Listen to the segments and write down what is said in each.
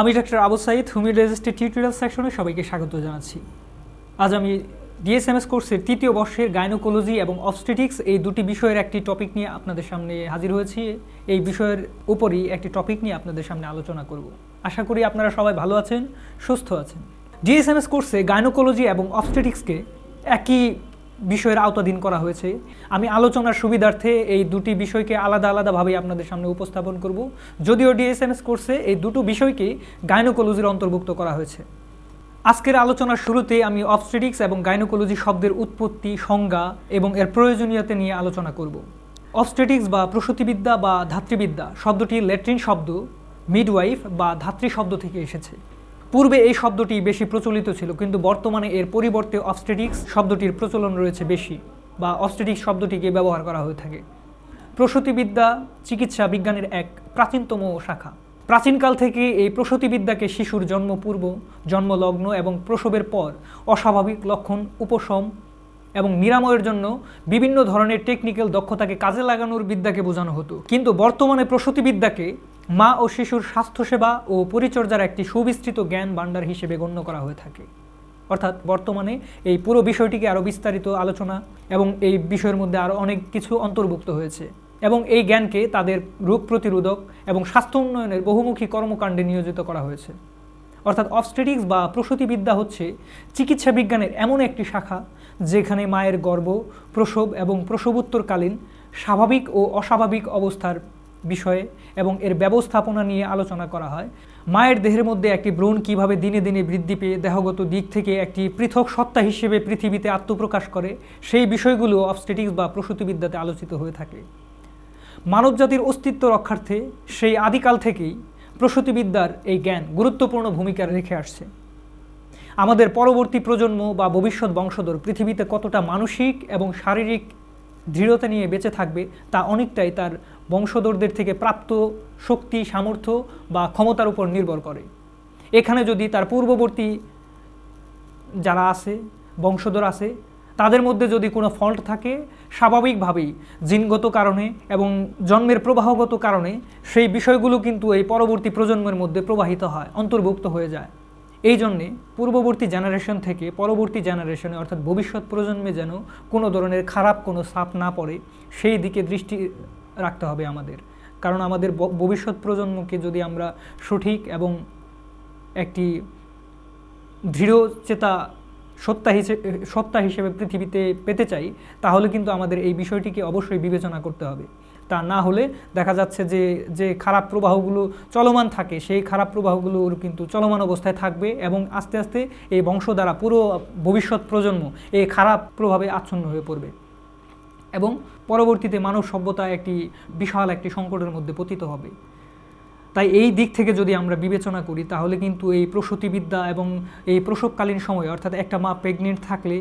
আমি ডাক্তার আবু সাইদ হুমি registry tutorial সেকশনে সবাইকে স্বাগত জানাচ্ছি। আজ আমি ডিএসএমএস কোর্সের তৃতীয় বর্ষের গাইনোকোলজি এবং অবস্টেটিক্স এই দুটি বিষয়ের একটি টপিক নিয়ে আপনাদের সামনে হাজির হয়েছি। এই বিষয়ের উপরই একটি টপিক নিয়ে আপনাদের সামনে আলোচনা করব। আশা করি আপনারা সবাই ভালো আছেন, সুস্থ আছেন। ডিএসএমএস কোর্সে গাইনোকোলজি এবং অবস্টেটিক্সকে একই বিষয়ের আওতাধীন করা হয়েছে। আমি আলোচনার সুবিধার্থে এই দুটি বিষয়কে আলাদা আলাদাভাবে আপনাদের সামনে উপস্থাপন করব। যদিও ডিএসএমএস কোর্সে এই দুটো বিষয়কে গাইনোকোলজির অন্তর্ভুক্ত করা হয়েছে। আজকের আলোচনার শুরুতে আমি অবস্টেটিক্স এবং গাইনোকোলজি শব্দের উৎপত্তি, সংজ্ঞা এবং এর প্রয়োজনীয়তা নিয়ে আলোচনা করব। অবস্টেটিক্স বা প্রসূতিবিদ্যা বা ধাত্রীবিদ্যা শব্দটি ল্যাট্রিন শব্দ, মিডওয়াইফ বা ধাত্রী শব্দ থেকে এসেছে। পূর্বে এই শব্দটি বেশি প্রচলিত ছিল, কিন্তু বর্তমানে এর পরিবর্তে অবস্টেটিক্স শব্দটির প্রচলন রয়েছে বেশি বা অবস্টেটিক্স শব্দটিকে ব্যবহার করা হয়ে থাকে। প্রসূতিবিদ্যা চিকিৎসা বিজ্ঞানের এক প্রাচীনতম শাখা। প্রাচীনকাল থেকে এই প্রসূতিবিদ্যাকে শিশুর জন্মপূর্ব জন্মলগ্ন এবং প্রসবের পর অস্বাভাবিক লক্ষণ, উপশম এবং নিরাময়ের জন্য বিভিন্ন ধরনের টেকনিক্যাল দক্ষতাকে কাজে লাগানোর বিদ্যাকে বোঝানো হতো। কিন্তু বর্তমানে প্রসূতিবিদ্যাকে মা ও শিশুর স্বাস্থ্যসেবা ও পরিচর্যার একটি সুবিস্তৃত জ্ঞান ভাণ্ডার হিসেবে গণ্য করা হয়ে থাকে। অর্থাৎ বর্তমানে এই পুরো বিষয়টিকে আরও বিস্তারিত আলোচনা এবং এই বিষয়ের মধ্যে আরও অনেক কিছু অন্তর্ভুক্ত হয়েছে এবং এই জ্ঞানকে তাদের রোগ প্রতিরোধক এবং স্বাস্থ্য উন্নয়নের বহুমুখী কর্মকাণ্ডে নিয়োজিত করা হয়েছে। অর্থাৎ অবস্টেটিক্স বা প্রসূতিবিদ্যা হচ্ছে চিকিৎসা বিজ্ঞানের এমন একটি শাখা যেখানে মায়ের গর্ভ, প্রসব এবং প্রসবোত্তরকালীন স্বাভাবিক ও অস্বাভাবিক অবস্থার বিষয়ে এবং এর ব্যবস্থাপনা নিয়ে আলোচনা করা হয়। মায়ের দেহের মধ্যে একটি ব্রণ কীভাবে দিনে দিনে বৃদ্ধি পেয়ে দেহগত দিক থেকে একটি পৃথক সত্তা হিসেবে পৃথিবীতে আত্মপ্রকাশ করে, সেই বিষয়গুলো অবস্টেটিক্স বা প্রসূতিবিদ্যাতে আলোচিত হয়ে থাকে। মানবজাতির অস্তিত্ব রক্ষার্থে সেই আদিকাল থেকেই প্রসূতিবিদ্যার এই জ্ঞান গুরুত্বপূর্ণ ভূমিকা রেখে আসছে। আমাদের পরবর্তী প্রজন্ম বা ভবিষ্যৎ বংশধর পৃথিবীতে কতটা মানসিক এবং শারীরিক দৃঢ়তা নিয়ে বেঁচে থাকবে তা অনেকটাই তার বংশধরদের থেকে প্রাপ্ত শক্তি, সামর্থ্য বা ক্ষমতার উপর নির্ভর করে। এখানে যদি তার পূর্ববর্তী যারা আছে, বংশধর আছে তাদের মধ্যে যদি কোনো ফল্ট থাকে, স্বাভাবিকভাবেই জিনগত কারণে এবং জন্মের প্রবাহগত কারণে সেই বিষয়গুলো কিন্তু এই পরবর্তী প্রজন্মের মধ্যে প্রবাহিত হয়, অন্তর্ভুক্ত হয়ে যায়। এই জন্যে পূর্ববর্তী জেনারেশন থেকে পরবর্তী জেনারেশনে অর্থাৎ ভবিষ্যৎ প্রজন্মে যেন কোনো ধরনের খারাপ কোনো সাপ না পড়ে, সেই দিকে দৃষ্টি রাখতে হবে আমাদের। কারণ আমাদের ভবিষ্যৎ প্রজন্মকে যদি আমরা সঠিক এবং একটি দৃঢ় চেতা সত্তা হিসেবে সত্তা হিসেবে পৃথিবীতে পেতে চাই, তাহলে কিন্তু আমাদের এই বিষয়টিকে অবশ্যই বিবেচনা করতে হবে। তা না হলে দেখা যাচ্ছে যে যে খারাপ প্রবাহগুলো চলমান থাকে, সেই খারাপ প্রবাহগুলোর কিন্তু চলমান অবস্থায় থাকবে এবং আস্তে আস্তে এই বংশ দ্বারা পুরো ভবিষ্যৎ প্রজন্ম এই খারাপ প্রভাবে আচ্ছন্ন হয়ে পড়বে। এবং পরবর্তীতে মানব সভ্যতা একটি বিশাল একটি সংকটের মধ্যে পতিত হবে। তাই এই দিক থেকে যদি আমরা বিবেচনা করি, তাহলে কিন্তু এই প্রসূতিবিদ্যা এবং এই প্রসবকালীন সময়, অর্থাৎ একটা মা প্রেগনেন্ট থাকলে,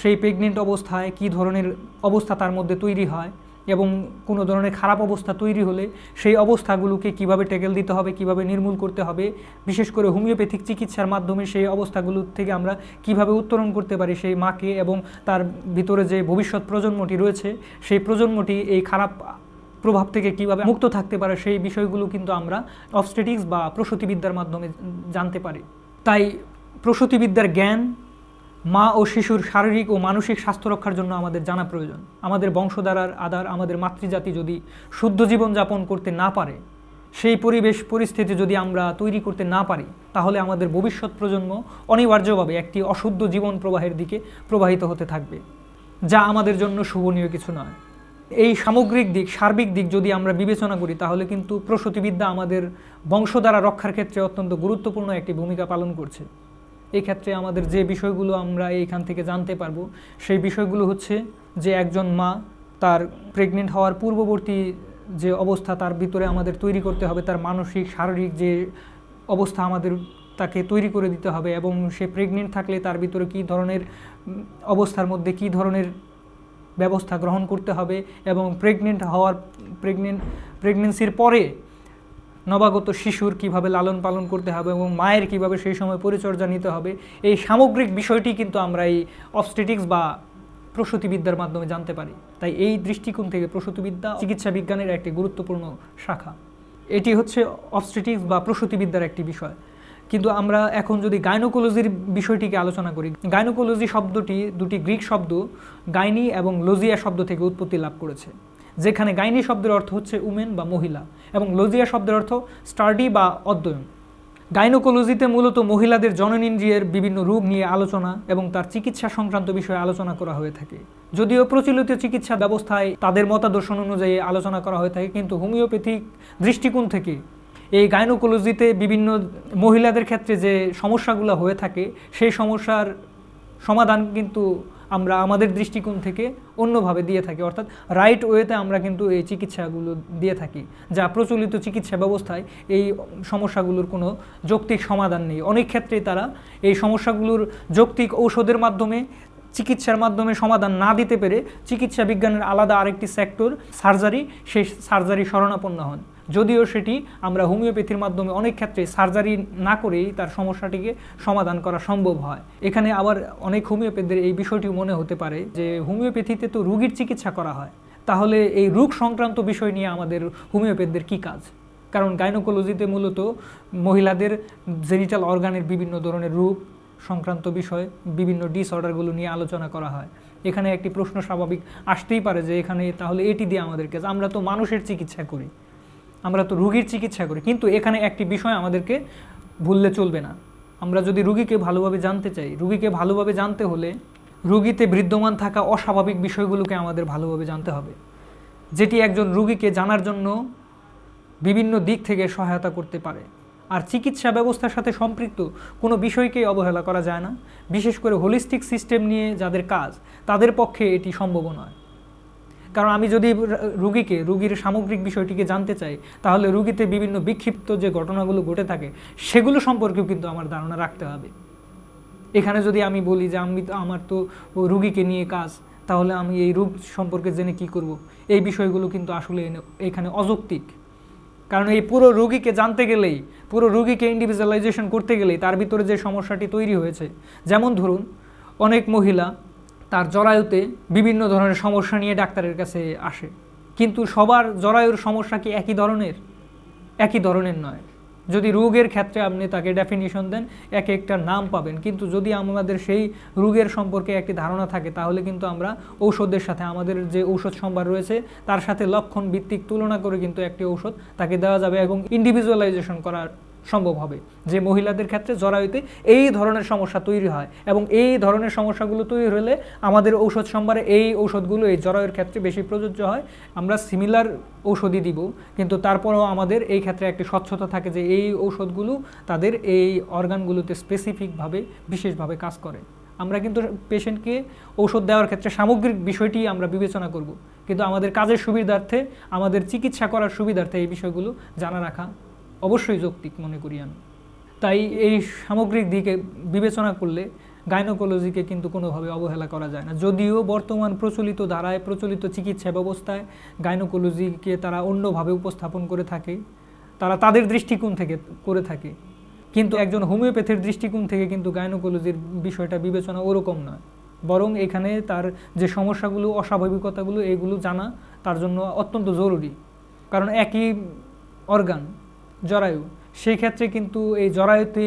সেই প্রেগনেন্ট অবস্থায় কী ধরনের অবস্থা তার মধ্যে তৈরি হয় এবং কোনো ধরনের খারাপ অবস্থা তৈরি হলে সেই অবস্থাগুলোকে কীভাবে টেকেল দিতে হবে, কীভাবে নির্মূল করতে হবে, বিশেষ করে হোমিওপ্যাথিক চিকিৎসার মাধ্যমে সেই অবস্থাগুলো থেকে আমরা কীভাবে উত্তরণ করতে পারি সেই মাকে এবং তার ভিতরে যে ভবিষ্যৎ প্রজন্মটি রয়েছে, সেই প্রজন্মটি এই খারাপ প্রভাব থেকে কীভাবে মুক্ত থাকতে পারে সেই বিষয়গুলো কিন্তু আমরা অবস্টেটিক্স বা প্রসূতিবিদ্যার মাধ্যমে জানতে পারি। তাই প্রসূতিবিদ্যার জ্ঞান, মা ও শিশুর শারীরিক ও মানসিক স্বাস্থ্য রক্ষার জন্য আমাদের জানা প্রয়োজন। আমাদের বংশধারার আধার আমাদের মাতৃজাতি যদি শুদ্ধ জীবন যাপন করতে না পারে, সেই পরিবেশ পরিস্থিতি যদি আমরা তৈরি করতে না পারি, তাহলে আমাদের ভবিষ্যৎ প্রজন্ম অনিবার্যভাবে একটি অশুদ্ধ জীবন প্রবাহের দিকে প্রবাহিত হতে থাকবে, যা আমাদের জন্য শুভনীয় কিছু নয়। এই সামগ্রিক দিক, সার্বিক দিক যদি আমরা বিবেচনা করি, তাহলে কিন্তু প্রসূতিবিদ্যা আমাদের বংশধারা রক্ষার ক্ষেত্রে অত্যন্ত গুরুত্বপূর্ণ একটি ভূমিকা পালন করছে। এই ক্ষেত্রে আমাদের যে বিষয়গুলো আমরা এইখান থেকে জানতে পারব, সেই বিষয়গুলো হচ্ছে যে একজন মা তার প্রেগনেন্ট হওয়ার পূর্ববর্তী যে অবস্থা, তার ভিতরে আমাদের তৈরি করতে হবে, তার মানসিক, শারীরিক যে অবস্থা আমাদের তাকে তৈরি করে দিতে হবে এবং সে প্রেগনেন্ট থাকলে তার ভিতরে কী ধরনের অবস্থার মধ্যে কী ধরনের ব্যবস্থা গ্রহণ করতে হবে এবং প্রেগনেন্ট হওয়ার প্রেগনেন্ট প্রেগনেন্সির পরে নবাগত শিশুর কীভাবে লালন পালন করতে হবে এবং মায়ের কীভাবে সেই সময় পরিচর্যা নিতে হবে, এই সামগ্রিক বিষয়টি কিন্তু আমরা এই অবস্টেটিক্স বা প্রসূতিবিদ্যার মাধ্যমে জানতে পারি। তাই এই দৃষ্টিকোণ থেকে প্রসূতিবিদ্যা চিকিৎসা বিজ্ঞানের একটি গুরুত্বপূর্ণ শাখা। এটি হচ্ছে অবস্ট্রেটিক্স বা প্রসূতিবিদ্যার একটি বিষয়। কিন্তু আমরা এখন যদি গাইনোকোলজির বিষয়টিকে আলোচনা করি গাইনোকোলজি শব্দটি দুটি গ্রিক শব্দ গাইনি এবং লজিয়া শব্দ থেকে উৎপত্তি লাভ করেছে, যেখানে গাইনি শব্দের অর্থ হচ্ছে উমেন বা মহিলা এবং লজিয়া শব্দের অর্থ স্টাডি বা অধ্যয়ন গাইনোকোলজিতে মূলত মহিলাদের জননেন্দ্রিয়ের বিভিন্ন রূপ নিয়ে আলোচনা এবং তার চিকিৎসা সংক্রান্ত বিষয়ে আলোচনা করা হয়ে থাকে। যদিও প্রচলিত চিকিৎসা ব্যবস্থায় তাদের মতাদর্শন অনুযায়ী আলোচনা করা হয়ে থাকে, কিন্তু হোমিওপ্যাথিক দৃষ্টিকোণ থেকে এই গাইনোকোলজিতে বিভিন্ন মহিলাদের ক্ষেত্রে যে সমস্যাগুলো হয়ে থাকে, সেই সমস্যার সমাধান কিন্তু আমরা আমাদের দৃষ্টিকোণ থেকে অন্যভাবে দিয়ে থাকি। অর্থাৎ রাইট ওয়েতে আমরা কিন্তু এই চিকিৎসাগুলো দিয়ে থাকি, যা প্রচলিত চিকিৎসা ব্যবস্থায় এই সমস্যাগুলোর কোনো যৌক্তিক সমাধান নেই। অনেক ক্ষেত্রেই তারা এই সমস্যাগুলোর যৌক্তিক ঔষধের মাধ্যমে, চিকিৎসার মাধ্যমে সমাধান না দিতে পেরে চিকিৎসা বিজ্ঞানের আলাদা আরেকটি সেক্টর সার্জারি সেই সার্জারি শরণাপন্ন হন। যদিও সেটি আমরা হোমিওপ্যাথির মাধ্যমে অনেক ক্ষেত্রে সার্জারি না করেই তার সমস্যাটিকে সমাধান করা সম্ভব হয়। এখানে আবার অনেক হোমিওপ্যাথদের এই বিষয়টি মনে হতে পারে যে হোমিওপ্যাথিতে তো রুগীর চিকিৎসা করা হয়। তাহলে এই রোগ সংক্রান্ত বিষয় নিয়ে আমাদের হোমিওপ্যাথদের কী কাজ? কারণ গাইনোকোলজিতে মূলত মহিলাদের জেনিটাল অর্গানের বিভিন্ন ধরনের রূপ সংক্রান্ত বিষয়, বিভিন্ন ডিসঅর্ডারগুলো নিয়ে আলোচনা করা হয়। এখানে একটি প্রশ্ন স্বাভাবিক আসতেই পারে যে এখানে তাহলে এটি দিয়ে আমাদের কাজ। আমরা তো মানুষের চিকিৎসা করি। আমরা তো রুগীর চিকিৎসা করি, কিন্তু এখানে একটি বিষয় আমাদেরকে ভুললে চলবে না। আমরা যদি রুগীকে ভালোভাবে জানতে চাই, রুগীকে ভালোভাবে জানতে হলে রুগীতে বিদ্যমান থাকা অস্বাভাবিক বিষয়গুলোকে আমাদের ভালোভাবে জানতে হবে। যেটি একজন রুগীকে জানার জন্য বিভিন্ন দিক থেকে সহায়তা করতে পারে। আর চিকিৎসা ব্যবস্থার সাথে সম্পৃক্ত কোনো বিষয়কেই অবহেলা করা যায় না। বিশেষ করে হোলিস্টিক সিস্টেম নিয়ে যাদের কাজ, তাদের পক্ষে এটি সম্ভব নয়। কারণ আমি যদি রুগীকে, রুগীর সামগ্রিক বিষয়টিকে জানতে চাই, তাহলে রুগীতে বিভিন্ন বিক্ষিপ্ত যে ঘটনাগুলো ঘটে থাকে, সেগুলো সম্পর্কেও কিন্তু আমার ধারণা রাখতে হবে। এখানে যদি আমি বলি যে আমি আমার তো রুগীকে নিয়ে কাজ, তাহলে আমি এই রোগ সম্পর্কে জেনে কি করব? এই বিষয়গুলো কিন্তু আসলে এখানে অযৌক্তিক। কারণ এই পুরো রুগীকে জানতে গেলেই, পুরো রুগীকে ইন্ডিভিজুয়ালাইজেশন করতে গেলেই তার ভিতরে যে সমস্যাটি তৈরি হয়েছে, যেমন ধরুন, অনেক মহিলা তার জরায়ুতে বিভিন্ন ধরনের সমস্যা নিয়ে ডাক্তারের কাছে আসে। কিন্তু সবার জরায়ুর সমস্যা কি একই ধরনের? একই ধরনের নয়। যদি রোগের ক্ষেত্রে আপনি তাকে ডেফিনিশন দেন, এক একটা নাম পাবেন। কিন্তু যদি আমাদের সেই রোগের সম্পর্কে একটি ধারণা থাকে, তাহলে কিন্তু আমরা ঔষধের সাথে আমাদের যে ঔষধ সম্ভার রয়েছে, তার সাথে লক্ষণ ভিত্তিক তুলনা করে কিন্তু একটি ঔষধ তাকে দেওয়া যাবে এবং ইন্ডিভিজুয়ালাইজেশন করার সম্ভব হবে। যে মহিলাদের ক্ষেত্রে জরায়ুতে এই ধরনের সমস্যা তৈরি হয় এবং এই ধরনের সমস্যাগুলো তৈরি হলে আমাদের ঔষধ সম্ভারে এই ঔষধগুলো এই জরায়ুর ক্ষেত্রে বেশি প্রযোজ্য হয়। আমরা সিমিলার ঔষধই দিব, কিন্তু তারপরেও আমাদের এই ক্ষেত্রে একটি স্বচ্ছতা থাকে যে এই ঔষধগুলো তাদের এই অর্গানগুলোতে স্পেসিফিকভাবে বিশেষভাবে কাজ করে। আমরা কিন্তু পেশেন্টকে ঔষধ দেওয়ার ক্ষেত্রে সামগ্রিক বিষয়টি আমরা বিবেচনা করব, কিন্তু আমাদের কাজের সুবিধার্থে, আমাদের চিকিৎসা করার সুবিধার্থে এই বিষয়গুলো জানা রাখা অবশ্যই যৌক্তিক মনে করি আমি। তাই এই সামগ্রিক দিকে বিবেচনা করলে গাইনোকোলজিকে কিন্তু কোনোভাবে অবহেলা করা যায় না। যদিও বর্তমান প্রচলিত ধারায় প্রচলিত চিকিৎসা ব্যবস্থায় গাইনোকোলজিকে তারা অন্যভাবে উপস্থাপন করে থাকে, তারা তাদের দৃষ্টিকোণ থেকে করে থাকে। কিন্তু একজন হোমিওপ্যাথির দৃষ্টিকোণ থেকে কিন্তু গাইনোকোলজির বিষয়টা বিবেচনা ওরকম নয়। বরং এখানে তার যে সমস্যাগুলো, অস্বাভাবিকতাগুলো, এগুলো জানা তার জন্য অত্যন্ত জরুরি। কারণ একই অর্গান জরায়ু। সেই ক্ষেত্রে কিন্তু এই জরায়ুতে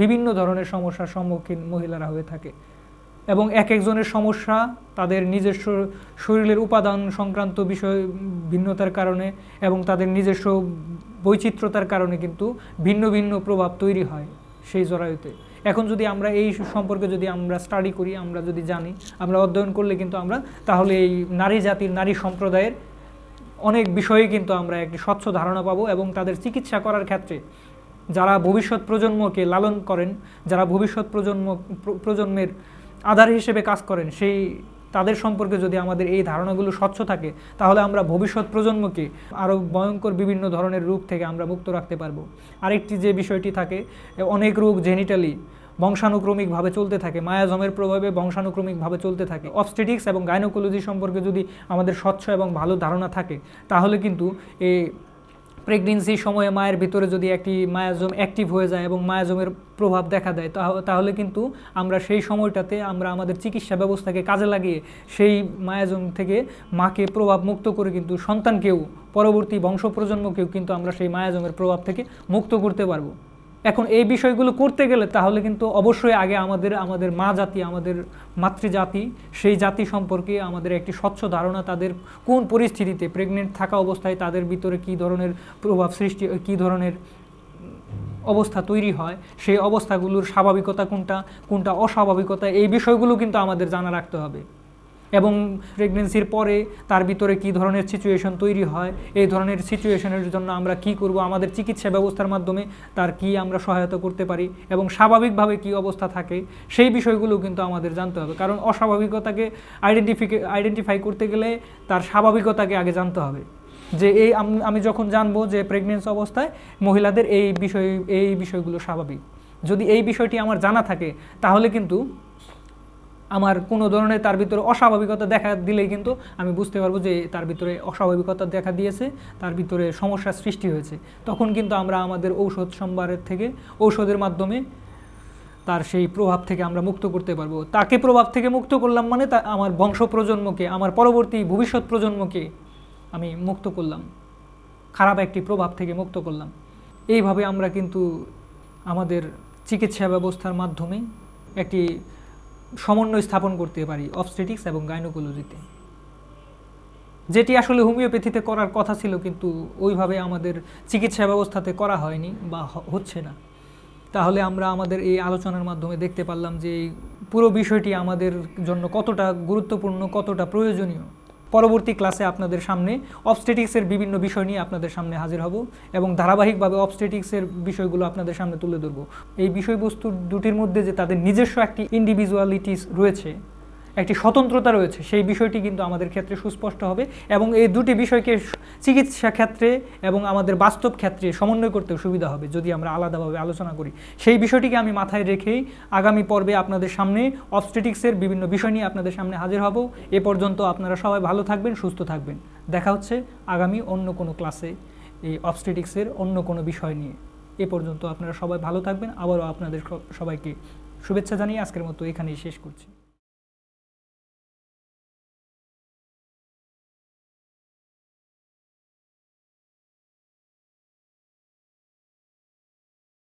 বিভিন্ন ধরনের সমস্যার সম্মুখীন মহিলারা হয়ে থাকে এবং এক একজনের সমস্যা তাদের নিজস্ব শরীরের উপাদান সংক্রান্ত বিষয় ভিন্নতার কারণে এবং তাদের নিজস্ব বৈচিত্র্যতার কারণে কিন্তু ভিন্ন ভিন্ন প্রভাব তৈরি হয় সেই জরায়ুতে। এখন যদি আমরা এই সম্পর্কে যদি আমরা স্টাডি করি, আমরা যদি জানি, আমরা অধ্যয়ন করলে কিন্তু আমরা তাহলে এই নারী জাতির, নারী সম্প্রদায়ের অনেক বিষয়ে কিন্তু আমরা একটি স্বচ্ছ ধারণা পাবো এবং তাদের চিকিৎসা করার ক্ষেত্রে যারা ভবিষ্যৎ প্রজন্মকে লালন করেন, যারা ভবিষ্যৎ প্রজন্ম প্রজন্মের আধার হিসেবে কাজ করেন, সেই তাদের সম্পর্কে যদি আমাদের এই ধারণাগুলো স্বচ্ছ থাকে, তাহলে আমরা ভবিষ্যৎ প্রজন্মকে আরও ভয়ঙ্কর বিভিন্ন ধরনের রোগ থেকে আমরা মুক্ত রাখতে পারব। আরেকটি যে বিষয়টি থাকে, অনেক রোগ জেনিটালি বংশানুক্রমিকভাবে চলতে থাকে। মায়াজমের প্রভাবে বংশানুক্রমিকভাবে চলতে থাকে। অবস্টেটিক্স এবং গাইনোকোলজি সম্পর্কে যদি আমাদের স্বচ্ছ এবং ভালো ধারণা থাকে, তাহলে কিন্তু এই প্রেগনেন্সির সময়ে মায়ের ভিতরে যদি একটি মায়াজম অ্যাক্টিভ হয়ে যায় এবং মায়াজমের প্রভাব দেখা দেয়, তাহ- তাহলে কিন্তু আমরা সেই সময়টাতে আমরা আমাদের চিকিৎসা ব্যবস্থাকে কাজে লাগিয়ে সেই মায়াজম থেকে মাকে প্রভাব মুক্ত করে কিন্তু সন্তানকেও, পরবর্তী বংশ প্রজন্মকেও কিন্তু আমরা সেই মায়াজমের প্রভাব থেকে মুক্ত করতে পারব। এখন এই বিষয়গুলো করতে গেলে তাহলে কিন্তু অবশ্যই আগে আমাদের আমাদের মা জাতি, আমাদের মাতৃজাতি, সেই জাতি সম্পর্কে আমাদের একটি স্বচ্ছ ধারণা তাদের কোন পরিস্থিতিতে প্রেগনেন্ট থাকা অবস্থায় তাদের ভিতরে কী ধরনের প্রভাব সৃষ্টি, কী ধরনের অবস্থা তৈরি হয়, সেই অবস্থাগুলোর স্বাভাবিকতা কোনটা কোনটা অস্বাভাবিকতা, এই বিষয়গুলো কিন্তু আমাদের জানা রাখতে হবে। এবং প্রেগনেন্সির পরে তার ভিতরে কী ধরনের সিচুয়েশন তৈরি হয়, এই ধরনের সিচুয়েশনের জন্য আমরা কি করব, আমাদের চিকিৎসা ব্যবস্থার মাধ্যমে তার কি আমরা সহায়তা করতে পারি এবং স্বাভাবিকভাবে কি অবস্থা থাকে, সেই বিষয়গুলো কিন্তু আমাদের জানতে হবে। কারণ অস্বাভাবিকতাকে আইডেন্টিফিকে আইডেন্টিফাই করতে গেলে তার স্বাভাবিকতাকে আগে জানতে হবে। যে এই আমি যখন জানব যে প্রেগনেন্সি অবস্থায় মহিলাদের এই বিষয়, এই বিষয়গুলো স্বাভাবিক। যদি এই বিষয়টি আমার জানা থাকে, তাহলে কিন্তু আমার কোনো ধরনের তার ভিতরে অস্বাভাবিকতা দেখা দিলেই কিন্তু আমি বুঝতে পারব যে তার ভিতরে অস্বাভাবিকতা দেখা দিয়েছে, তার ভিতরে সমস্যার সৃষ্টি হয়েছে। তখন কিন্তু আমরা আমাদের ঔষধ সম্ভারের থেকে, ঔষধের মাধ্যমে তার সেই প্রভাব থেকে আমরা মুক্ত করতে পারব। তাকে প্রভাব থেকে মুক্ত করলাম মানে তা, আমার বংশ প্রজন্মকে আমার পরবর্তী ভবিষ্যৎ প্রজন্মকে আমি মুক্ত করলাম। খারাপ একটি প্রভাব থেকে মুক্ত করলাম। এইভাবে আমরা কিন্তু আমাদের চিকিৎসা ব্যবস্থার মাধ্যমে একটি সমন্বয় স্থাপন করতে পারি অবস্টেটিক্স এবং গাইনোকোলজিতে যেটি আসলে হোমিওপ্যাথিতে করার কথা ছিল কিন্তু ওইভাবে আমাদের চিকিৎসা ব্যবস্থাতে করা হয়নি বা হচ্ছে না। তাহলে আমরা আমাদের এই আলোচনার মাধ্যমে দেখতে পারলাম যে পুরো বিষয়টি আমাদের জন্য কতটা গুরুত্বপূর্ণ, কতটা প্রয়োজনীয়। পরবর্তী ক্লাসে আপনাদের সামনে অবস্টেটিক্সের বিভিন্ন বিষয় নিয়ে আপনাদের সামনে হাজির হব এবং ধারাবাহিকভাবে অবস্টেটিক্সের বিষয়গুলো আপনাদের সামনে তুলে ধরব। এই বিষয়বস্তু দুটির মধ্যে যে তাদের নিজস্ব একটি ইন্ডিভিজুয়ালিটিস রয়েছে একটি স্বতন্ত্রতা রয়েছে, সেই বিষয়টি কিন্তু আমাদের ক্ষেত্রে সুস্পষ্ট হবে এবং এই দুটি বিষয়কে চিকিৎসা ক্ষেত্রে এবং আমাদের বাস্তব ক্ষেত্রে সমন্বয় করতে সুবিধা হবে যদি আমরা আলাদাভাবে আলোচনা করি। সেই বিষয়টিকে আমি মাথায় রেখেই আগামী পর্বে আপনাদের সামনে অবস্টেটিক্সের বিভিন্ন বিষয় নিয়ে আপনাদের সামনে হাজির হব। এ পর্যন্ত আপনারা সবাই ভালো থাকবেন, সুস্থ থাকবেন। দেখা হচ্ছে আগামী অন্য কোনো ক্লাসে এই অবস্টেটিক্সের অন্য কোনো বিষয় নিয়ে। এ পর্যন্ত আপনারা সবাই ভালো থাকবেন। আবারও আপনাদের সবাইকে শুভেচ্ছা জানিয়ে আজকের মতো এখানেই শেষ করছি।